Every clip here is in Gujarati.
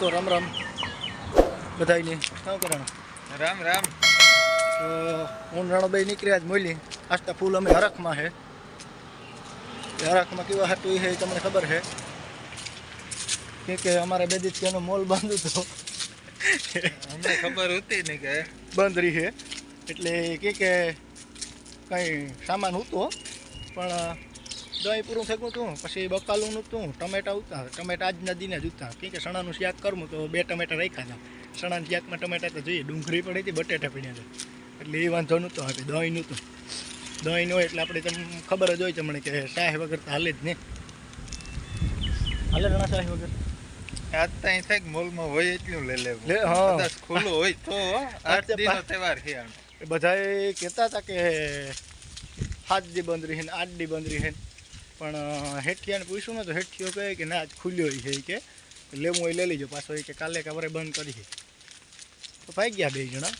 તો રામ રામ. બધાને શું કરવાનું? રામ રામ. તો હું રણભાઈ નીકળ્યા જ મોલી આસ્તા ફૂલ અમે હરખમાં છે હરખમાં કેવા હતું એ તમને ખબર છે કે કે અમારે બે દિવસ એનો મોલ બંધ હતો. અમને ખબર હતી ને કે. બંધ રહી છે એટલે કે કે કંઈ સામાન હતો પણ દહીં પૂરું થયું હતું પછી બકાલું તું ટમેટા ઉતા ટમેટા આજના દિને જ ઉતા. કેમ કે સણાનું શાક કરવું તો બે ટમેટા રાખ્યા હતા. સણાના શાકમાં ટમેટા તો જોઈએ ડુંગળી પડી હતી બટેટા પડ્યા હતા. એટલે એ વાંધો નહોતો આપણે દહીં નહોતું. દહીં ન હોય એટલે આપણે તમને ખબર જ હોય તમને કે શાહ વગર તો હાલે જ નહીં હાલે ઘણા શાહ વગર. આજ ત્યાં થાય મોલમાં હોય એટલું લઈ લેવું. લે, હા. ખુલ્લું હોય તો આઠ દિનનો તહેવાર છે એ બધાએ કહેતા હતા કે સાત દી બંધ રહી ને આઠ દી બંધ રહી પણ હેઠિયાને પૂછ્યું ને તો હેઠિયો કહે કે ના આજ ખુલ્યો છે એ કે. લેવું હોય લઈ લેજો પાછો એ કે કાલે કવરે બંધ કરીએ. તો ભાઈ ગયા બે જણા.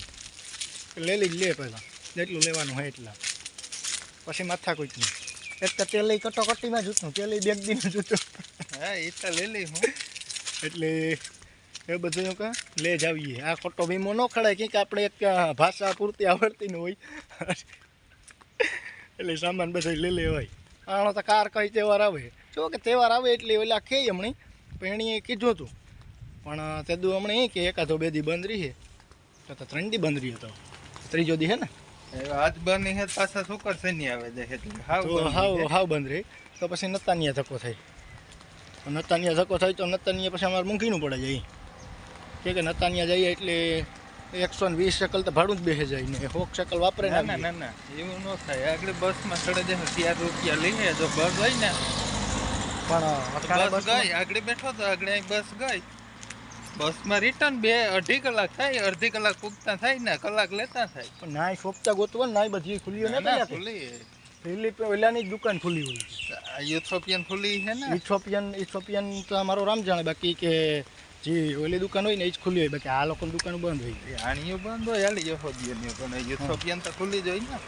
લઈ લઈ લે પહેલાં. જેટલું લેવાનું હોય એટલા. પછી માથા કોઈ નહીં એક તો તેલ કટોકટીમાં જૂતું તેલ બેગ દીનું જૂતું હા એ તો લઈ લઈ હું. એટલે એ બધું કા લે જ આવીએ. આ ખોટો વીમો ન ખડાય. કંઈક કે આપણે એક ભાષા પૂરતી આવડતી ન હોય. એટલે સામાન બધા લઈ લેવાય. આનો તો કાર કઈ તહેવાર આવે? જો કે તહેવાર આવે એટલે ઓલા કે હમણાં પણ એણીએ કીધું હતું. પણ તે દુ હમણાં એ કે એકાદો બે દી બંધ રહી તો તો ત્રણ દી બંધ રહી હતો. ત્રીજો દી હે ને? આજ બની હે પાછા શુકર નહીં આવે દે એટલે હાવ હાવ હાવ બંધ રહી તો પછી નતાનિયા ધક્કો થાય. નતાનિયા ધક્કો થાય તો નતાનિયા પછી અમારે મૂકીનું પડે જાય. કે કે નતાનિયા જઈએ એટલે એકસો ને વીસ સકલ તો ભાડું જ બેસે જાય ને. હોક શકલ વાપરે ના ને ના ના ના. એવું ન થાય. આગળ બસમાં સાડા જશે હજાર રૂપિયા લઈએ જો બસ હોય ને પણ બસ ગઈ. આગળ બેઠો તો આગળ બસ ગઈ. બસમાં રિટર્ન બે અઢી કલાક થાય. અડધી કલાક પૂગતા થાય ને કલાક લેતા થાય. પણ નાય સોપતા ગોતવો ને નાય બધી ખુલ્લી ના, ને ના, ખુલ્લી. ફિલિપ ઓલાની જ દુકાન ખુલ્લી હોય. યુથોપિયન ખુલ્લી છે ને. ઇથોપિયન ઇથોપિયન તો મારો રામ જાણે બાકી કે જે ઓલી દુકાન હોય ને એ જ ખુલ્લી હોય. બાકી આ લોકોની દુકાન બંધ હોય. આણીઓ બંધ હોય હાલી યુથોપિયન પણ યુથોપિયન તો ખુલ્લી જ હોય ને.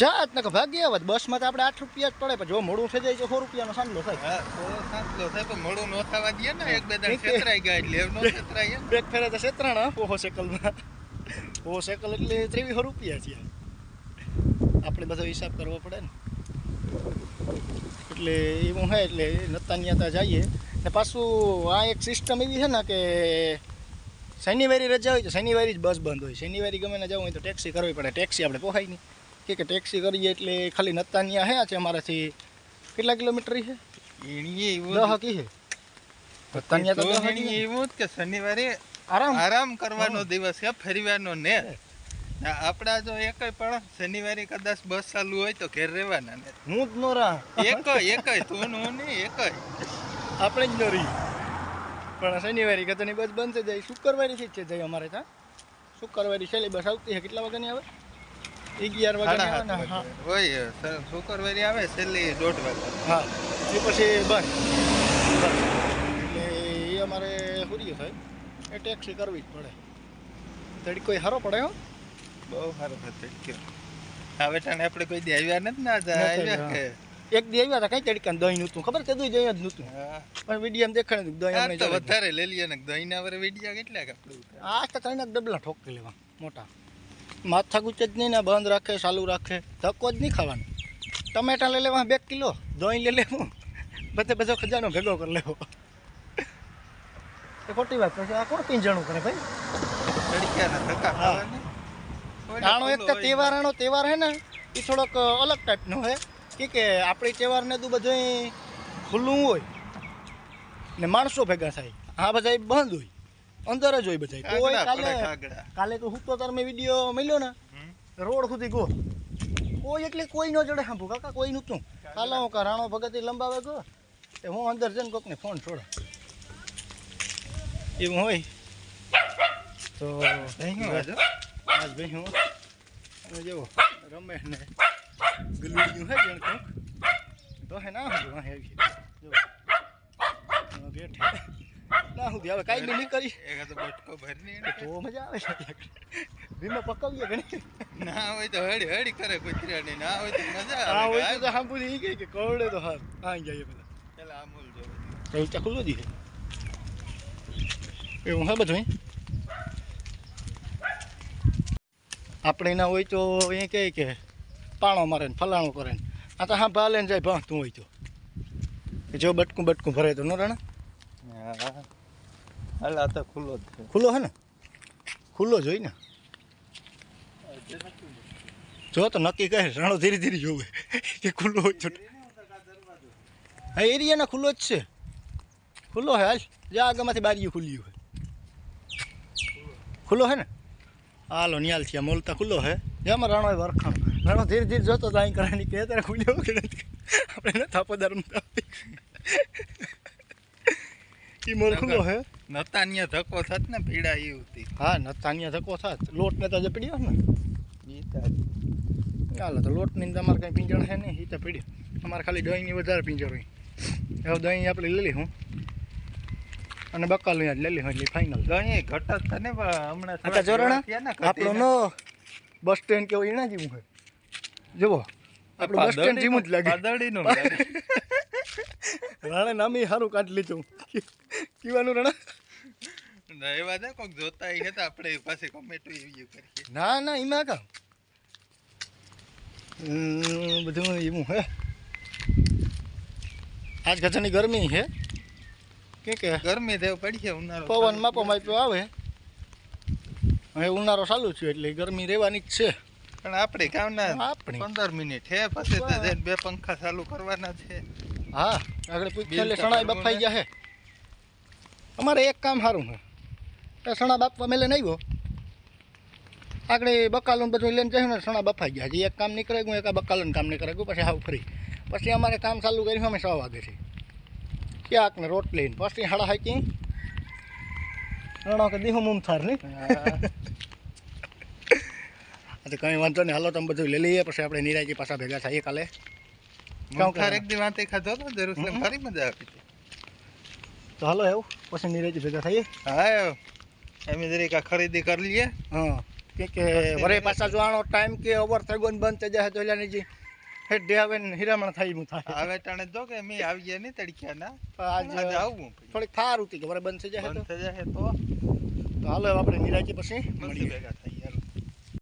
જાત ને ભાગી આવે. બસમાં તો આપણે આઠ રૂપિયા જ પડે પણ જો મોડું થઈ જાય તો સો રૂપિયાનો સાંભળો થાય. સાંભળો થાય પણ મોડું નો થવા દે ને એક બે દાડ છેતરાઈ ગયા એટલે એવું ન છેતરાય. બેગ ફેરે તો છેતરાણા પોહો સાયકલમાં ઓહો સેકલ એટલે ત્રેવીસો રૂપિયા છે. આપણે બધો હિસાબ કરવો પડે ને. એટલે એવું હોય એટલે નતાનિયા ત્યાં જઈએ. ને પાછું આ એક સિસ્ટમ એવી છે ને કે શનિવારે રજા હોય તો શનિવારે જ બસ બંધ હોય. શનિવારે ગમે ને જવું હોય તો ટેક્સી કરવી પડે. ટેક્સી આપણે પોહાય નહીં. કે કે ટેક્સી કરીએ એટલે ખાલી નત્તાનિયા હે છે અમારાથી. કેટલા કિલોમીટર છે? એણીએ એવું દહ કી છે. નત્તાનિયા તો એવું જ કે શનિવારે આરામ. આરામ કરવાનો દિવસ છે ફેરવાનો ને. આપણા જો એક પણ શનિવારે કદાચ બસ ચાલુ હોય તો ઘેર રહેવાના ને. હું જ નો રા એક એક તું ને હું નહીં એકય. આપણે જ ન રહી પણ કે કદાની બસ બંધ થઈ જાય. શુક્રવારે થી જ છે જાય અમારે ત્યાં. શુક્રવારે છેલ્લી બસ આવતી છે કેટલા વાગ્યાની આવે? અગિયાર વાગે હોય શુક્રવારે આવે છેલ્લી દોઢ વાગે હા. એ પછી બંધ. બસ. એટલે એ અમારે પૂરી થાય. એ ટેક્સી કરવી જ પડે. તડી કોઈ હારો પડે હો. બહુ સારો થશે આ બેટાને આપણે કોઈ દી આવ્યા નથી ને આજે? આવ્યા. કે? એક દી આવ્યા હતા કઈ તડકા દહીં નહોતું. ખબર તે દહીં જ નહોતું. હા. પણ વીડિયો દેખાડે દહીં આ અમને તો વધારે લઈ લઈએ ને દહીંના વરે વિડીયા કેટલા કપડું આ તો ત્રણ ડબલા ઠોકી લેવા મોટા. માથા ગુચ જ નહીં ને બંધ રાખે ચાલુ રાખે. ધક્કો જ નહીં ખાવાનો. ટમેટા લઈ લેવા બે કિલો. દહીં લઈ લેવું. બધે બધો ખજાનો ભેગો કરી લેવો. એ ખોટી વાત પછી આ કોણ પીંજણું કરે ભાઈ? આણો એક તો તહેવાર આનો તહેવાર હે ને એ થોડોક અલગ ટાઈપનો હોય કે કે આપણી તહેવારને તો બધું ખુલ્લું હોય ને માણસો ભેગા થાય. આ બધા બંધ હોય. અંદર જ હોય બધા કોઈ કાલે કાલે તો હું તો તાર મેં વીડિયો મળ્યો ને રોડ સુધી ગો કોઈ એટલે કોઈ ન જડે સાંભળું કાકા કોઈ નહોતું. કાલે હું કા રાણો ભગત લંબાવે ગયો એ હું અંદર જઈને કોકને ફોન છોડો. એવું હોય. તો આજ ભાઈ હું જેવો રમેશ ને. ગલુડિયું હે જણ કોક તો હે ના હું હે જો બેઠે ના હું હવે કાંઈ બી નહીં કરી એક હાથે બટકો ભરીને એને તો મજા આવે છે. વીમા પકવીએ ઘણી ના હોય તો હળી હળી કરે કુતરાની ના હોય તો મજા આ આવે હોય તો સાંભળી ઈ કે કવડે તો હાર આ જઈએ બધા. પેલા અમૂલ જોવે. તો ખુલ્લું દીધે એવું હે બધું આપણે ના હોય તો એ કહે કે પાણો મારે ને ફલાણું કરે ને. આ તો હા ભા લઈને જાય ભાંતું હોય તો. જો બટકું બટકું ભરે તો ન રણે? હા આ તો ખુલ્લો જ ખુલ્લો હે ને? ખુલ્લો જ હોય ને? જો તો નક્કી કહે રણો ધીરે ધીરે જોવે. કે ખુલ્લો હોય તો હા એરિયાના ખુલ્લો જ છે. ખુલ્લો હે હાલ. જા આગળમાંથી બારીઓ ખુલ્લી હોય. ખુલ્લો હે ને? હાલો નિયાલ થયા. મોલતા ખુલ્લો હે. જેમાં રણો હોય વરખાણ. રણો ધીરે ધીરે જોતો તો અહીં કરવાની કે ત્યારે ખુલ્યો કે નથી આપણે ન થાપોદાર એ મોલ ખુલ્લો હે? નતાનિયા ધક્કો થત ને પીડા એ હતી હા નતાનિયા ધક્કો થાત. લોટ ને તો જે પીડ્યો ને? ઈ ચાલો તો લોટની તમારે કઈ પિંજણ છે નહીં એ તો પીડ્યો. અમારે ખાલી દહીં ની વધારે પિંજર હોય. હવે દહીં આપણે લઈ હું. અને બકાલ લઈ લઈ એટલે ફાઇનલ દહીં ઘટત ને હમણાં જોરણા ને આપણો નો બસ સ્ટેન્ડ કેવો એના જેવું હોય. જુઓ આપણું બસ સ્ટેન્ડ જેવું જ લાગે. રાણે નામી સારું કાટ લીધું. કીવાનું રાણા? એવા ને કોક જોતા એ હતા આપણે પાસે કોમેન્ટ એવી કરીએ. ના ના એમાં હમ, બધું એવું હે. આજ ગજાની ગરમી છે કે કે? ગરમી દેવ પડી છે ઉનાળો પવન માપો માપ્યો આવે. હવે ઉનાળો ચાલુ છે એટલે ગરમી રહેવાની જ છે. પણ આપણે ગામના આપણી. પંદર મિનિટ હે પછી તો જઈને બે પંખા ચાલુ કરવાના છે. હા આગળ પૂછ્યા એટલે સણાઈ બફાઈ ગયા હે. અમારે એક કામ સારું હે એ સણા બાપવા મેલે નહીં ગયો આગળ બકાલું બધું લઈને જઈને ને સણા બફાઈ ગયા હજી એક કામ નીકળે ગયું એક બકાલું કામ નીકળે. ગયું પછી હાવ ફરી. પછી અમારે કામ ચાલુ કર્યું અમે સવા વાગે છે. ક્યાંક ને રોટલી ને પછી હાડા હાકી રણો કે દીહો મુમથાર નહીં. આ તો કંઈ વાંધો નહીં. હાલો તમે બધું લઈ લઈએ પછી આપણે નિરાજી પાછા ભેગા થઈએ કાલે. મમથાર એક દી વાતે ખાધો તો જેરુસલેમ હમ. ફરી મજા આવી તો હાલો એવું. પછી નિરાજી ભેગા થઈએ. હા એમ જરીક ખરીદી કરી લઈએ. હા. કે કે વરે પાછા જોવાનો ટાઈમ કે ઓવર થઈ ગયો ને બંધ થઈ જાય તો એલાની જી હેડ આવે ને હિરામણ થાય હું થાય. હવે તણે જો કે મેં આવી ગયા નહીં તડક્યાના. આજ આજે આવું. થોડીક થાર ઉતી કે મારે બંધ થઈ જાય તો. તો? તો હાલો આપણે નિરાજી પછી પછી મળીએ. ભેગા